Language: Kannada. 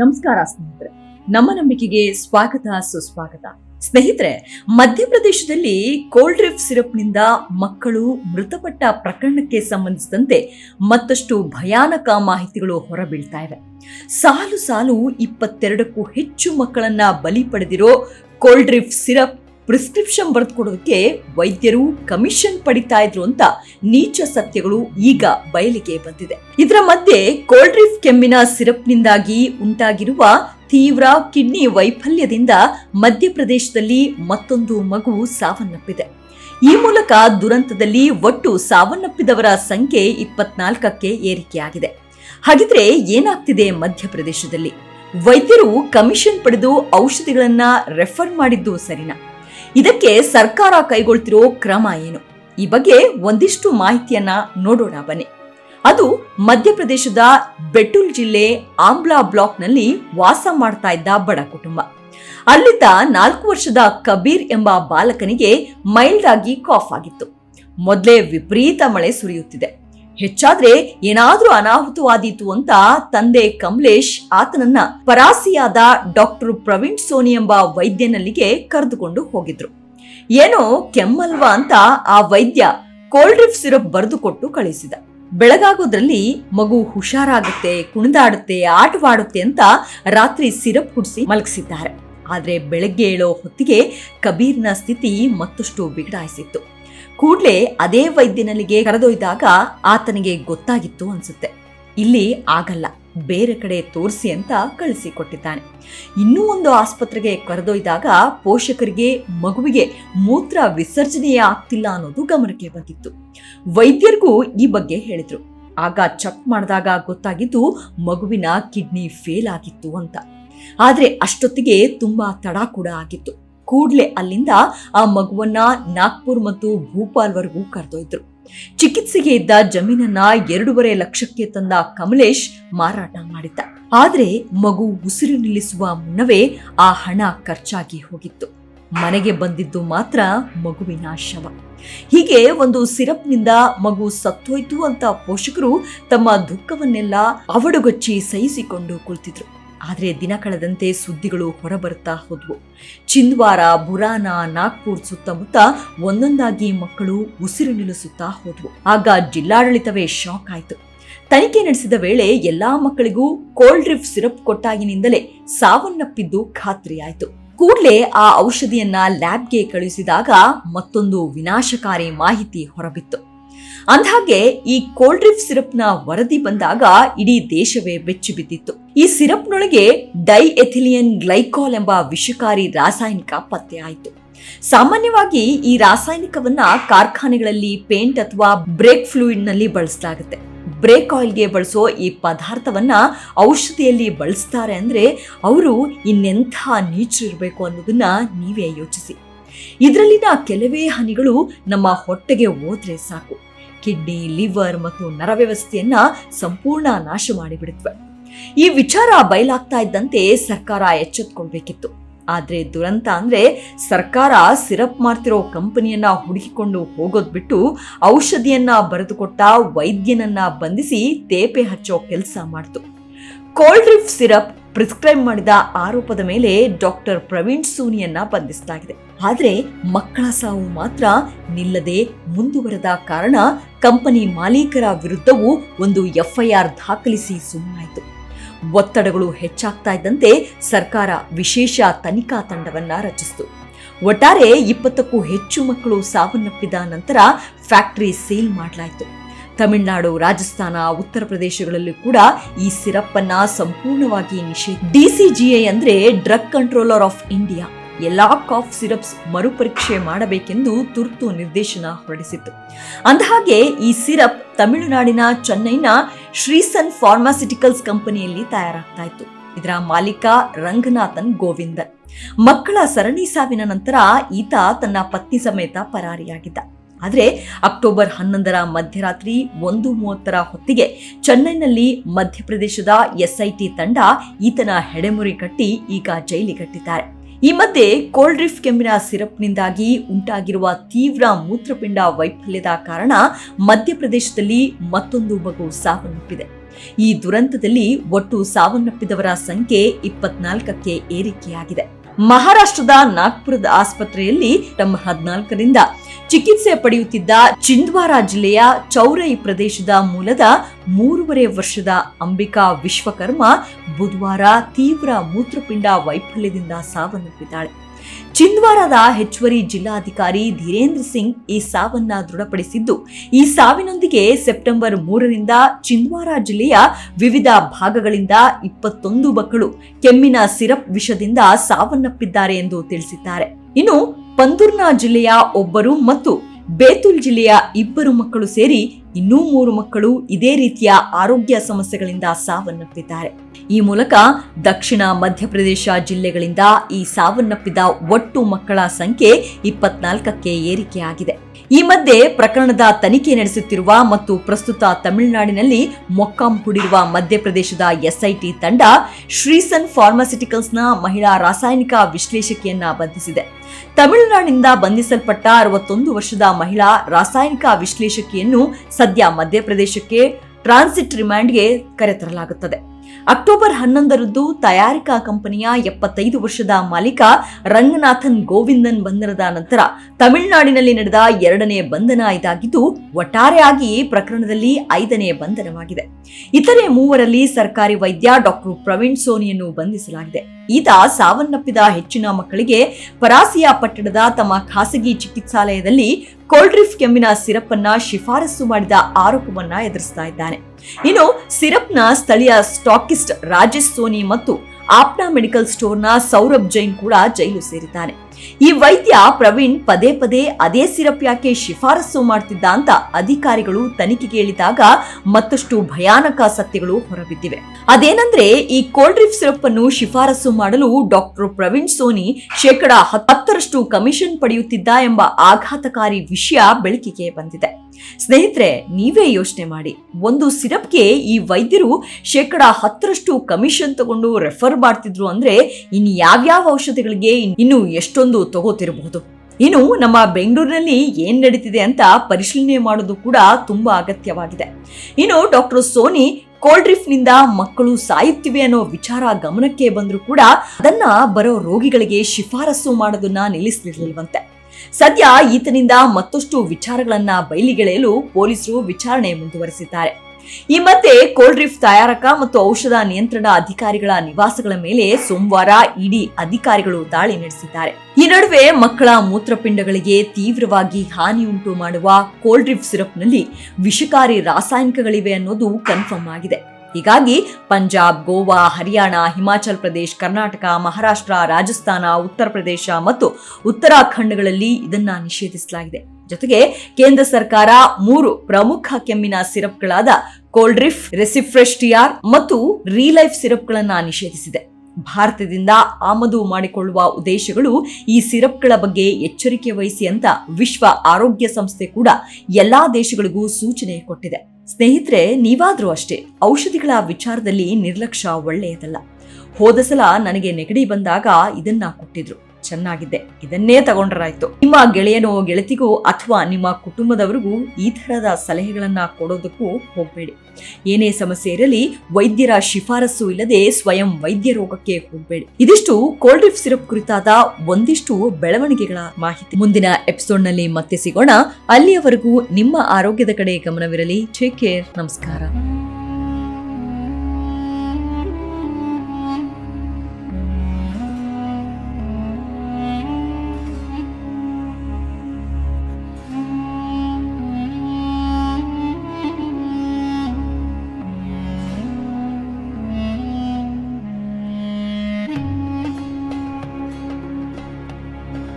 ನಮಸ್ಕಾರ ಸ್ನೇಹಿತರೆ. ನಮ್ಮ ನಂಬಿಕೆಗೆ ಸ್ವಾಗತ, ಸುಸ್ವಾಗತ. ಸ್ನೇಹಿತರೆ, ಮಧ್ಯಪ್ರದೇಶದಲ್ಲಿ ಕೋಲ್ಡ್ ಡ್ರಿಫ್ ಸಿರಪ್ನಿಂದ ಮಕ್ಕಳು ಮೃತಪಟ್ಟ ಪ್ರಕರಣಕ್ಕೆ ಸಂಬಂಧಿಸಿದಂತೆ ಮತ್ತಷ್ಟು ಭಯಾನಕ ಮಾಹಿತಿಗಳು ಹೊರಬೀಳ್ತಾ ಇವೆ. ಸಾಲು ಸಾಲು ಇಪ್ಪತ್ತೆರಡಕ್ಕೂ ಹೆಚ್ಚು ಮಕ್ಕಳನ್ನ ಬಲಿ ಪಡೆದಿರೋ ಕೋಲ್ಡ್ ಡ್ರಿಫ್ ಸಿರಪ್ ಪ್ರಿಸ್ಕ್ರಿಪ್ಷನ್ ಬರೆದುಕೊಡೋದಕ್ಕೆ ವೈದ್ಯರು ಕಮಿಷನ್ ಪಡಿತಾ ಇದ್ರು ಅಂತ ನೀಚ ಸತ್ಯಗಳು ಈಗ ಬಯಲಿಗೆ ಬಂದಿದೆ. ಇದರ ಮಧ್ಯೆ ಕೋಲ್ಡ್ ಡ್ರಿಫ್ ಕೆಮ್ಮಿನ ಸಿರಪ್ನಿಂದಾಗಿ ಉಂಟಾಗಿರುವ ತೀವ್ರ ಕಿಡ್ನಿ ವೈಫಲ್ಯದಿಂದ ಮಧ್ಯಪ್ರದೇಶದಲ್ಲಿ ಮತ್ತೊಂದು ಮಗು ಸಾವನ್ನಪ್ಪಿದೆ. ಈ ಮೂಲಕ ದುರಂತದಲ್ಲಿ ಒಟ್ಟು ಸಾವನ್ನಪ್ಪಿದವರ ಸಂಖ್ಯೆ ಇಪ್ಪತ್ನಾಲ್ಕಕ್ಕೆ ಏರಿಕೆಯಾಗಿದೆ. ಹಾಗಿದ್ರೆ ಏನಾಗ್ತಿದೆ ಮಧ್ಯಪ್ರದೇಶದಲ್ಲಿ? ವೈದ್ಯರು ಕಮಿಷನ್ ಪಡೆದು ಔಷಧಿಗಳನ್ನ ರೆಫರ್ ಮಾಡಿದ್ದು ಸರಿನಾ? ಇದಕ್ಕೆ ಸರ್ಕಾರ ಕೈಗೊಳ್ತಿರೋ ಕ್ರಮ ಏನು? ಈ ಬಗ್ಗೆ ಒಂದಿಷ್ಟು ಮಾಹಿತಿಯನ್ನ ನೋಡೋಣ ಬನ್ನಿ. ಅದು ಮಧ್ಯಪ್ರದೇಶದ ಬೆಟುಲ್ ಜಿಲ್ಲೆ ಆಂಬ್ಲಾ ಬ್ಲಾಕ್ನಲ್ಲಿ ವಾಸ ಮಾಡ್ತಾ ಇದ್ದ ಬಡ ಕುಟುಂಬ. ಅಲ್ಲಿದ್ದ ನಾಲ್ಕು ವರ್ಷದ ಕಬೀರ್ ಎಂಬ ಬಾಲಕನಿಗೆ ಮೈಲ್ಡ್ ಆಗಿ ಕಾಫ್ ಆಗಿತ್ತು. ಮೊದಲೇ ವಿಪರೀತ ಮಳೆ ಸುರಿಯುತ್ತಿದೆ. ಹೆಚ್ಚಾದ್ರೆ ಏನಾದ್ರೂ ಅನಾಹುತವಾದೀತು ಅಂತ ತಂದೆ ಕಮಲೇಶ್ ಆತನನ್ನ ಪರಾಸಿಯಾದ ಡಾಕ್ಟರ್ ಪ್ರವೀಣ್ ಸೋನಿ ಎಂಬ ವೈದ್ಯನಲ್ಲಿಗೆ ಕರೆದುಕೊಂಡು ಹೋಗಿದ್ರು. ಏನೋ ಕೆಮ್ಮಲ್ವಾ ಅಂತ ಆ ವೈದ್ಯ ಕೋಲ್ಡ್ ಡ್ರಿಪ್ ಸಿರಪ್ ಬರೆದು ಕೊಟ್ಟು ಕಳಿಸಿದ. ಬೆಳಗಾಗೋದ್ರಲ್ಲಿ ಮಗು ಹುಷಾರಾಗುತ್ತೆ, ಕುಣಿದಾಡುತ್ತೆ, ಆಟವಾಡುತ್ತೆ ಅಂತ ರಾತ್ರಿ ಸಿರಪ್ ಕುಡಿಸಿ ಮಲಗಿಸಿದ್ದಾರೆ. ಆದ್ರೆ ಬೆಳಗ್ಗೆ ಏಳೋ ಹೊತ್ತಿಗೆ ಕಬೀರ್ನ ಸ್ಥಿತಿ ಮತ್ತಷ್ಟು ಬಿಗಡಾಯಿಸಿತ್ತು. ಕೂಡ್ಲೆ ಅದೇ ವೈದ್ಯನಲ್ಲಿಗೆ ಕರೆದೊಯ್ದಾಗ ಆತನಿಗೆ ಗೊತ್ತಾಗಿತ್ತು ಅನ್ಸುತ್ತೆ. ಇಲ್ಲಿ ಆಗಲ್ಲ, ಬೇರೆ ಕಡೆ ತೋರಿಸಿ ಅಂತ ಕಳಿಸಿ ಕೊಟ್ಟಿದ್ದಾನೆ ಇನ್ನೂ ಒಂದು ಆಸ್ಪತ್ರೆಗೆ ಕರೆದೊಯ್ದಾಗ ಪೋಷಕರಿಗೆ, ಮಗುವಿಗೆ ಮೂತ್ರ ವಿಸರ್ಜನೆಯೇ ಆಗ್ತಿಲ್ಲ ಅನ್ನೋದು ಗಮನಕ್ಕೆ ಬಂದಿತ್ತು. ವೈದ್ಯರಿಗೂ ಈ ಬಗ್ಗೆ ಹೇಳಿದ್ರು. ಆಗ ಚೆಕ್ ಮಾಡಿದಾಗ ಗೊತ್ತಾಗಿದ್ದು ಮಗುವಿನ ಕಿಡ್ನಿ ಫೇಲ್ ಆಗಿತ್ತು ಅಂತ. ಆದ್ರೆ ಅಷ್ಟೊತ್ತಿಗೆ ತುಂಬಾ ತಡ ಕೂಡ ಆಗಿತ್ತು. ಕೂಡ್ಲೆ ಅಲ್ಲಿಂದ ಆ ಮಗುವನ್ನ ನಾಗ್ಪುರ್ ಮತ್ತು ಭೂಪಾಲ್ವರೆಗೂ ಕರೆದೊಯ್ದ್ರು. ಚಿಕಿತ್ಸೆಗೆ ಇದ್ದ ಜಮೀನನ್ನ ಎರಡೂವರೆ ಲಕ್ಷಕ್ಕೆ ತಂದ ಕಮಲೇಶ್ ಮಾರಾಟ ಮಾಡಿದ್ದ. ಆದರೆ ಮಗು ಉಸಿರು ನಿಲ್ಲಿಸುವ ಮುನ್ನವೇ ಆ ಹಣ ಖರ್ಚಾಗಿ ಹೋಗಿತ್ತು. ಮನೆಗೆ ಬಂದಿದ್ದು ಮಾತ್ರ ಮಗುವಿನ ಶವ. ಹೀಗೆ ಒಂದು ಸಿರಪ್ನಿಂದ ಮಗು ಸತ್ತೋಯ್ತು ಅಂತ ಪೋಷಕರು ತಮ್ಮ ದುಃಖವನ್ನೆಲ್ಲ ಅವಡುಗಚ್ಚಿ ಸಹಿಸಿಕೊಂಡು ಕುಳಿತಿದ್ರು. ಆದರೆ ದಿನ ಕಳೆದಂತೆ ಸುದ್ದಿಗಳು ಹೊರಬರುತ್ತಾ ಹೋದ್ವು. ಚಿಂದ್ವಾರ ಬುರಾನ ನಾಗ್ಪುರ್ ಸುತ್ತಮುತ್ತ ಒಂದೊಂದಾಗಿ ಮಕ್ಕಳು ಉಸಿರು ನಿಲ್ಲಿಸುತ್ತಾ ಹೋದ್ವು. ಆಗ ಜಿಲ್ಲಾಡಳಿತವೇ ಶಾಕ್ ಆಯಿತು. ತನಿಖೆ ನಡೆಸಿದ ವೇಳೆ ಎಲ್ಲಾ ಮಕ್ಕಳಿಗೂ ಕೋಲ್ಡ್ ಡ್ರಿಫ್ ಸಿರಪ್ ಕೊಟ್ಟಾಗಿನಿಂದಲೇ ಸಾವನ್ನಪ್ಪಿದ್ದು ಖಾತ್ರಿಯಾಯಿತು. ಕೂಡಲೇ ಆ ಔಷಧಿಯನ್ನ ಲ್ಯಾಬ್ಗೆ ಕಳುಹಿಸಿದಾಗ ಮತ್ತೊಂದು ವಿನಾಶಕಾರಿ ಮಾಹಿತಿ ಹೊರಬಿತ್ತು. ಅಂದಹಾಗೆ ಈ ಕೋಲ್ಡ್ ಡ್ರಿಫ್ ಸಿರಪ್ನ ವರದಿ ಬಂದಾಗ ಇಡೀ ದೇಶವೇ ಬೆಚ್ಚಿ ಬಿದ್ದಿತ್ತು ಈ ಸಿರಪ್ನೊಳಗೆ ಡೈ ಎಥಿಲಿಯನ್ ಗ್ಲೈಕಾಲ್ ಎಂಬ ವಿಷಕಾರಿ ರಾಸಾಯನಿಕ ಪತ್ತೆಯಾಯಿತು ಸಾಮಾನ್ಯವಾಗಿ ಈ ರಾಸಾಯನಿಕವನ್ನ ಕಾರ್ಖಾನೆಗಳಲ್ಲಿ ಪೇಂಟ್ ಅಥವಾ ಬ್ರೇಕ್ ಫ್ಲೂಯಿಡ್ನಲ್ಲಿ ಬಳಸಲಾಗುತ್ತೆ. ಬ್ರೇಕ್ ಆಯಿಲ್ಗೆ ಬಳಸೋ ಈ ಪದಾರ್ಥವನ್ನ ಔಷಧಿಯಲ್ಲಿ ಬಳಸ್ತಾರೆ ಅಂದ್ರೆ ಅವರು ಇನ್ನೆಂಥ ನೀಚರಿರಬೇಕು ಅನ್ನೋದನ್ನ ನೀವೇ ಯೋಚಿಸಿ. ಇದರಲ್ಲಿನ ಕೆಲವೇ ಹನಿಗಳು ನಮ್ಮ ಹೊಟ್ಟೆಗೆ ಹೋದ್ರೆ ಸಾಕು. ಕಿಡ್ನಿ, ಲಿವರ್ ಮತ್ತು ನರವ್ಯವಸ್ಥೆಯನ್ನ ಸಂಪೂರ್ಣ ನಾಶ ಮಾಡಿಬಿಡುತ್ತವೆ. ಈ ವಿಚಾರ ಬಯಲಾಗ್ತಾ ಇದ್ದಂತೆ ಸರ್ಕಾರ ಎಚ್ಚೆತ್ಕೊಳ್ಬೇಕಿತ್ತು. ಆದ್ರೆ ದುರಂತ ಅಂದ್ರೆ ಸರ್ಕಾರ ಸಿರಪ್ ಮಾಡ್ತಿರೋ ಕಂಪನಿಯನ್ನ ಹುಡುಕಿಕೊಂಡು ಹೋಗೋದ್ ಬಿಟ್ಟು ಔಷಧಿಯನ್ನ ಬರೆದುಕೊಟ್ಟ ವೈದ್ಯನನ್ನ ಬಂಧಿಸಿ ತೇಪೆ ಹಚ್ಚೋ ಕೆಲಸ ಮಾಡ್ತು. ಕೋಲ್ಡ್ ಡ್ರಿಫ್ ಸಿರಪ್ ಪ್ರಿಸ್ಕ್ರೈಬ್ ಮಾಡಿದ ಆರೋಪದ ಮೇಲೆ ಡಾಕ್ಟರ್ ಪ್ರವೀಣ್ ಸೂನಿಯನ್ನ ಬಂಧಿಸಲಾಗಿದೆ. ಆದ್ರೆ ಮಕ್ಕಳ ಸಾವು ಮಾತ್ರ ನಿಲ್ಲದೆ ಮುಂದುವರೆದ ಕಾರಣ ಕಂಪನಿ ಮಾಲೀಕರ ವಿರುದ್ಧವೂ ಒಂದು ಎಫ್ಐಆರ್ ದಾಖಲಿಸಿ ಸುಮ್ಮನಾಯಿತು. ಒತ್ತಡಗಳು ಹೆಚ್ಚಾಗ್ತಾ ಇದ್ದಂತೆ ಸರ್ಕಾರ ವಿಶೇಷ ತನಿಖಾ ತಂಡವನ್ನ ರಚಿಸಿತು. ಒಟ್ಟಾರೆ ಇಪ್ಪತ್ತಕ್ಕೂ ಹೆಚ್ಚು ಮಕ್ಕಳು ಸಾವನ್ನಪ್ಪಿದ ನಂತರ ಫ್ಯಾಕ್ಟರಿ ಸೀಲ್ ಮಾಡಲಾಯಿತು. ತಮಿಳುನಾಡು, ರಾಜಸ್ಥಾನ, ಉತ್ತರ ಪ್ರದೇಶಗಳಲ್ಲಿ ಕೂಡ ಈ ಸಿರಪ್ ಅನ್ನ ಸಂಪೂರ್ಣವಾಗಿ ನಿಷೇಧ. ಡಿಸಿಜಿಐ ಅಂದ್ರೆ ಡ್ರಗ್ ಕಂಟ್ರೋಲರ್ ಆಫ್ ಇಂಡಿಯಾ. ಎಲ್ಲಾ ಕಾಫ್ ಸಿರಪ್ಸ್ ಮರುಪರೀಕ್ಷೆ ಮಾಡಬೇಕೆಂದು ತುರ್ತು ನಿರ್ದೇಶನ ಹೊರಡಿಸಿತ್ತು. ಅಂದಹಾಗೆ, ಈ ಸಿರಪ್ ತಮಿಳುನಾಡಿನ ಚೆನ್ನೈನ ಶ್ರೀಸನ್ ಫಾರ್ಮಾಸಿಟಿಕಲ್ಸ್ ಕಂಪನಿಯಲ್ಲಿ ತಯಾರಾಗ್ತಾ ಇತ್ತು ಇದರ ಮಾಲೀಕ ರಂಗನಾಥನ್ ಗೋವಿಂದನ್ ಮಕ್ಕಳ ಸರಣಿ ಸಾವಿನ ನಂತರ ಈತ ತನ್ನ ಪತ್ನಿ ಸಮೇತ ಪರಾರಿಯಾಗಿದ್ದ. ಆದರೆ, ಅಕ್ಟೋಬರ್ ಹನ್ನೊಂದರ ಮಧ್ಯರಾತ್ರಿ ಒಂದು ಮೂವತ್ತರ ಹೊತ್ತಿಗೆ ಚೆನ್ನೈನಲ್ಲಿ ಮಧ್ಯಪ್ರದೇಶದ ಎಸ್ಐಟಿ ತಂಡ ಈತನ ಹೆಡೆಮುರಿ ಕಟ್ಟಿ ಈಗ ಜೈಲಿಗಟ್ಟಿದ್ದಾರೆ. ಈ ಮಧ್ಯೆ ಕೋಲ್ಡ್ ಡ್ರಿಫ್ ಕೆಮ್ಮಿನ ಸಿರಪ್ನಿಂದಾಗಿ ಉಂಟಾಗಿರುವ ತೀವ್ರ ಮೂತ್ರಪಿಂಡ ವೈಫಲ್ಯದ ಕಾರಣ ಮಧ್ಯಪ್ರದೇಶದಲ್ಲಿ ಮತ್ತೊಂದು ಮಗು ಸಾವನ್ನಪ್ಪಿದೆ. ಈ ದುರಂತದಲ್ಲಿ ಒಟ್ಟು ಸಾವನ್ನಪ್ಪಿದವರ ಸಂಖ್ಯೆ ಇಪ್ಪತ್ನಾಲ್ಕಕ್ಕೆ ಏರಿಕೆಯಾಗಿದೆ. ಮಹಾರಾಷ್ಟ್ರದ ನಾಗ್ಪುರದ ಆಸ್ಪತ್ರೆಯಲ್ಲಿ ಸೆಪ್ಟೆಂಬರ್ ಹದಿನಾಲ್ಕರಿಂದ ಚಿಕಿತ್ಸೆ ಪಡೆಯುತ್ತಿದ್ದ ಚಿಂದ್ವಾರ ಜಿಲ್ಲೆಯ ಚೌರೈ ಪ್ರದೇಶದ ಮೂಲದ ಮೂರುವರೆ ವರ್ಷದ ಅಂಬಿಕಾ ವಿಶ್ವಕರ್ಮ ಬುಧವಾರ ತೀವ್ರ ಮೂತ್ರಪಿಂಡ ವೈಫಲ್ಯದಿಂದ ಸಾವನ್ನಪ್ಪಿದ್ದಾಳೆ. ಚಿಂದ್ವಾರದ ಹೆಚ್ಚುವರಿ ಜಿಲ್ಲಾಧಿಕಾರಿ ಧೀರೇಂದ್ರ ಸಿಂಗ್ ಈ ಸಾವನ್ನ ದೃಢಪಡಿಸಿದ್ದು, ಈ ಸಾವಿನೊಂದಿಗೆ ಸೆಪ್ಟೆಂಬರ್ ಮೂರರಿಂದ ಚಿಂದ್ವಾರ ಜಿಲ್ಲೆಯ ವಿವಿಧ ಭಾಗಗಳಿಂದ ಇಪ್ಪತ್ತೊಂದು ಮಕ್ಕಳು ಕೆಮ್ಮಿನ ಸಿರಪ್ ವಿಷದಿಂದ ಸಾವನ್ನಪ್ಪಿದ್ದಾರೆ ಎಂದು ತಿಳಿಸಿದ್ದಾರೆ. ಇನ್ನು ಪಂದುರ್ನಾ ಜಿಲ್ಲೆಯ ಒಬ್ಬರು ಮತ್ತು ಬೇತುಲ್ ಜಿಲ್ಲೆಯ ಇಬ್ಬರು ಮಕ್ಕಳು ಸೇರಿ ಇನ್ನೂ ಮೂರು ಮಕ್ಕಳು ಇದೇ ರೀತಿಯ ಆರೋಗ್ಯ ಸಮಸ್ಯೆಗಳಿಂದ ಸಾವನ್ನಪ್ಪಿದ್ದಾರೆ. ಈ ಮೂಲಕ ದಕ್ಷಿಣ ಮಧ್ಯಪ್ರದೇಶ ಜಿಲ್ಲೆಗಳಿಂದ ಈ ಸಾವನ್ನಪ್ಪಿದ ಒಟ್ಟು ಮಕ್ಕಳ ಸಂಖ್ಯೆ ಇಪ್ಪತ್ನಾಲ್ಕಕ್ಕೆ ಏರಿಕೆಯಾಗಿದೆ. ಈ ಮಧ್ಯೆ ಪ್ರಕರಣದ ತನಿಖೆ ನಡೆಸುತ್ತಿರುವ ಮತ್ತು ಪ್ರಸ್ತುತ ತಮಿಳುನಾಡಿನಲ್ಲಿ ಮೊಕ್ಕಾಂ ಹೂಡಿರುವ ಮಧ್ಯಪ್ರದೇಶದ ಎಸ್ಐಟಿ ತಂಡ ಶ್ರೀಸನ್ ಫಾರ್ಮಾಸ್ಯುಟಿಕಲ್ಸ್ನ ಮಹಿಳಾ ರಾಸಾಯನಿಕ ವಿಶ್ಲೇಷಕಿಯನ್ನ ಬಂಧಿಸಿದೆ. ತಮಿಳುನಾಡಿನಿಂದ ಬಂಧಿಸಲ್ಪಟ್ಟ ಅರವತ್ತೊಂದು ವರ್ಷದ ಮಹಿಳಾ ರಾಸಾಯನಿಕ ವಿಶ್ಲೇಷಕಿಯನ್ನು ಸದ್ಯ ಮಧ್ಯಪ್ರದೇಶಕ್ಕೆ ಟ್ರಾನ್ಸಿಟ್ ರಿಮ್ಯಾಂಡ್ಗೆ ಕರೆತರಲಾಗುತ್ತದೆ. ಅಕ್ಟೋಬರ್ ಹನ್ನೊಂದರಂದು ತಯಾರಿಕಾ ಕಂಪನಿಯ ಎಪ್ಪತ್ತೈದು ವರ್ಷದ ಮಾಲೀಕ ರಂಗನಾಥನ್ ಗೋವಿಂದನ್ ಬಂಧನದ ನಂತರ ತಮಿಳುನಾಡಿನಲ್ಲಿ ನಡೆದ ಎರಡನೇ ಬಂಧನ ಇದಾಗಿದ್ದು, ಒಟ್ಟಾರೆಯಾಗಿ ಪ್ರಕರಣದಲ್ಲಿ ಐದನೇ ಬಂಧನವಾಗಿದೆ. ಇತರೆ ಮೂವರಲ್ಲಿ ಸರ್ಕಾರಿ ವೈದ್ಯ ಡಾಕ್ಟರ್ ಪ್ರವೀಣ್ ಸೋನಿಯನ್ನು ಬಂಧಿಸಲಾಗಿದೆ. ಈತ ಸಾವನ್ನಪ್ಪಿದ ಹೆಚ್ಚಿನ ಮಕ್ಕಳಿಗೆ ಪರಾಸಿಯಾ ಪಟ್ಟಣದ ತಮ್ಮ ಖಾಸಗಿ ಚಿಕಿತ್ಸಾಲಯದಲ್ಲಿ ಕೋಲ್ಡ್ರಿಫ್ ಕೆಮ್ಮಿನ ಸಿರಪ್ ಅನ್ನ ಶಿಫಾರಸು ಮಾಡಿದ ಆರೋಪವನ್ನ ಎದುರಿಸ್ತಾ ಇದ್ದಾನೆ. ಇನ್ನು ಸಿರಪ್ನ ಸ್ಥಳೀಯ ಸ್ಟಾಕಿಸ್ಟ್ ರಾಜೇಶ್ ಸೋನಿ ಮತ್ತು ಆಪ್ನಾ ಮೆಡಿಕಲ್ ಸ್ಟೋರ್ನ ಸೌರಭ್ ಜೈನ್ ಕೂಡ ಜೈಲು ಸೇರಿದ್ದಾನೆ ಈ ವೈದ್ಯ ಪ್ರವೀಣ್ ಪದೇ ಪದೇ ಅದೇ ಸಿರಪ್ ಯಾಕೆ ಶಿಫಾರಸು ಮಾಡ್ತಿದ್ದ ಅಂತ ಅಧಿಕಾರಿಗಳು ತನಿಖೆಗೆ ಇಳಿದಾಗ ಮತ್ತಷ್ಟು ಭಯಾನಕ ಸತ್ಯಗಳು ಹೊರಬಿದ್ದಿವೆ. ಅದೇನಂದ್ರೆ ಈ ಕೋಲ್ಡ್ರಿಫ್ ಸಿರಪ್ ಅನ್ನು ಶಿಫಾರಸು ಮಾಡಲು ಡಾಕ್ಟರ್ ಪ್ರವೀಣ್ ಸೋನಿ ಶೇಕಡ ಹತ್ತರಷ್ಟು ಕಮಿಷನ್ ಪಡೆಯುತ್ತಿದ್ದ ಎಂಬ ಆಘಾತಕಾರಿ ವಿಷಯ ಬೆಳಕಿಗೆ ಬಂದಿದೆ. ಸ್ನೇಹಿತರೆ, ನೀವೇ ಯೋಚನೆ ಮಾಡಿ. ಒಂದು ಸಿರಪ್ಗೆ ಈ ವೈದ್ಯರು ಶೇಕಡ ಹತ್ತರಷ್ಟು ಕಮಿಷನ್ ತಗೊಂಡು ರೆಫರ್ ಮಾಡ್ತಿದ್ರು ಅಂದ್ರೆ ಇನ್ ಯಾವ್ಯಾವ ಔಷಧಿಗಳಿಗೆ ಇನ್ನು ಎಷ್ಟೊಂದು ತಗೋತಿರಬಹುದು. ಇನ್ನು ನಮ್ಮ ಬೆಂಗಳೂರಿನಲ್ಲಿ ಏನ್ ನಡೀತಿದೆ ಅಂತ ಪರಿಶೀಲನೆ ಮಾಡೋದು ಕೂಡ ತುಂಬಾ ಅಗತ್ಯವಾಗಿದೆ. ಇನ್ನು ಡಾಕ್ಟರ್ ಸೋನಿ ಕೋಲ್ಡ್ರಿಫ್ನಿಂದ ಮಕ್ಕಳು ಸಾಯುತ್ತಿವೆ ಅನ್ನೋ ವಿಚಾರ ಗಮನಕ್ಕೆ ಬಂದರೂ ಕೂಡ ಅದನ್ನ ಬರೋ ರೋಗಿಗಳಿಗೆ ಶಿಫಾರಸು ಮಾಡೋದನ್ನ ನಿಲ್ಲಿಸಲಿರ್ಲಿಲ್ವಂತೆ ಸದ್ಯ ಈತನಿಂದ ಮತ್ತಷ್ಟು ವಿಚಾರಗಳನ್ನ ಬಯಲಿಗೆಳೆಯಲು ಪೊಲೀಸರು ವಿಚಾರಣೆ ಮುಂದುವರೆಸಿದ್ದಾರೆ. ಈ ಮಧ್ಯೆ ಕೋಲ್ಡ್ರಿಫ್ ತಯಾರಕ ಮತ್ತು ಔಷಧ ನಿಯಂತ್ರಣ ಅಧಿಕಾರಿಗಳ ನಿವಾಸಗಳ ಮೇಲೆ ಸೋಮವಾರ ಇಡಿ ಅಧಿಕಾರಿಗಳು ದಾಳಿ ನಡೆಸಿದ್ದಾರೆ. ಈ ನಡುವೆ ಮಕ್ಕಳ ಮೂತ್ರಪಿಂಡಗಳಿಗೆ ತೀವ್ರವಾಗಿ ಹಾನಿಯುಂಟು ಮಾಡುವ ಕೋಲ್ಡ್ರಿಫ್ ಸಿರಪ್ನಲ್ಲಿ ವಿಷಕಾರಿ ರಾಸಾಯನಿಕಗಳಿವೆ ಅನ್ನೋದು ಕನ್ಫರ್ಮ್ ಆಗಿದೆ. ಹೀಗಾಗಿ ಪಂಜಾಬ್, ಗೋವಾ, ಹರಿಯಾಣ, ಹಿಮಾಚಲ್ ಪ್ರದೇಶ, ಕರ್ನಾಟಕ, ಮಹಾರಾಷ್ಟ್ರ, ರಾಜಸ್ಥಾನ, ಉತ್ತರ ಪ್ರದೇಶ ಮತ್ತು ಉತ್ತರಾಖಂಡಗಳಲ್ಲಿ ಇದನ್ನ ನಿಷೇಧಿಸಲಾಗಿದೆ. ಜೊತೆಗೆ ಕೇಂದ್ರ ಸರ್ಕಾರ ಮೂರು ಪ್ರಮುಖ ಕೆಮ್ಮಿನ ಸಿರಪ್ಗಳಾದ ಕೋಲ್ಡ್ರಿಫ್ ರೆಸಿಫ್ರೆಸ್ಟಿಯಾರ್ ಮತ್ತು ರೀಲೈಫ್ ಸಿರಪ್ಗಳನ್ನು ನಿಷೇಧಿಸಿದೆ. ಭಾರತದಿಂದ ಆಮದು ಮಾಡಿಕೊಳ್ಳುವ ಉದ್ದೇಶಗಳು ಈ ಸಿರಪ್ಗಳ ಬಗ್ಗೆ ಎಚ್ಚರಿಕೆ ವಹಿಸಿ ಅಂತ ವಿಶ್ವ ಆರೋಗ್ಯ ಸಂಸ್ಥೆ ಕೂಡ ಎಲ್ಲಾ ದೇಶಗಳಿಗೂ ಸೂಚನೆ ಕೊಟ್ಟಿದೆ. ಸ್ನೇಹಿತರೆ, ನೀವಾದರೂ ಅಷ್ಟೇ ಔಷಧಿಗಳ ವಿಚಾರದಲ್ಲಿ ನಿರ್ಲಕ್ಷ್ಯ ಒಳ್ಳೆಯದಲ್ಲ. ಹೋದ ಸಲ ನನಗೆ ನೆಗಡಿ ಬಂದಾಗ ಇದನ್ನ ಕೊಟ್ಟಿದ್ರು. ಚೆನ್ನಾಗಿದೆ. ಇದನ್ನೇ ತಗೊಂಡ್ರಾಯ್ತು. ನಿಮ್ಮ ಗೆಳೆಯನೋ ಗೆಳತಿಗೂ ಅಥವಾ ನಿಮ್ಮ ಕುಟುಂಬದವರಿಗೂ ಈ ಥರದ ಸಲಹೆಗಳನ್ನ ಕೊಡೋದಕ್ಕೂ ಹೋಗಬೇಡಿ. ಏನೇ ಸಮಸ್ಯೆ ಇರಲಿ, ವೈದ್ಯರ ಶಿಫಾರಸು ಇಲ್ಲದೆ ಸ್ವಯಂ ವೈದ್ಯ ರೋಗಕ್ಕೆ ಹೋಗಬೇಡಿ. ಇದಿಷ್ಟು ಕೋಲ್ಡ್ ರಿಫ್ ಸಿರಪ್ ಕುರಿತಾದ ಒಂದಿಷ್ಟು ಬೆಳವಣಿಗೆಗಳ ಮಾಹಿತಿ. ಮುಂದಿನ ಎಪಿಸೋಡ್ನಲ್ಲಿ ಮತ್ತೆ ಸಿಗೋಣ. ಅಲ್ಲಿಯವರೆಗೂ ನಿಮ್ಮ ಆರೋಗ್ಯದ ಕಡೆ ಗಮನವಿರಲಿ. ಟೇಕ್ ಕೇರ್ ನಮಸ್ಕಾರ.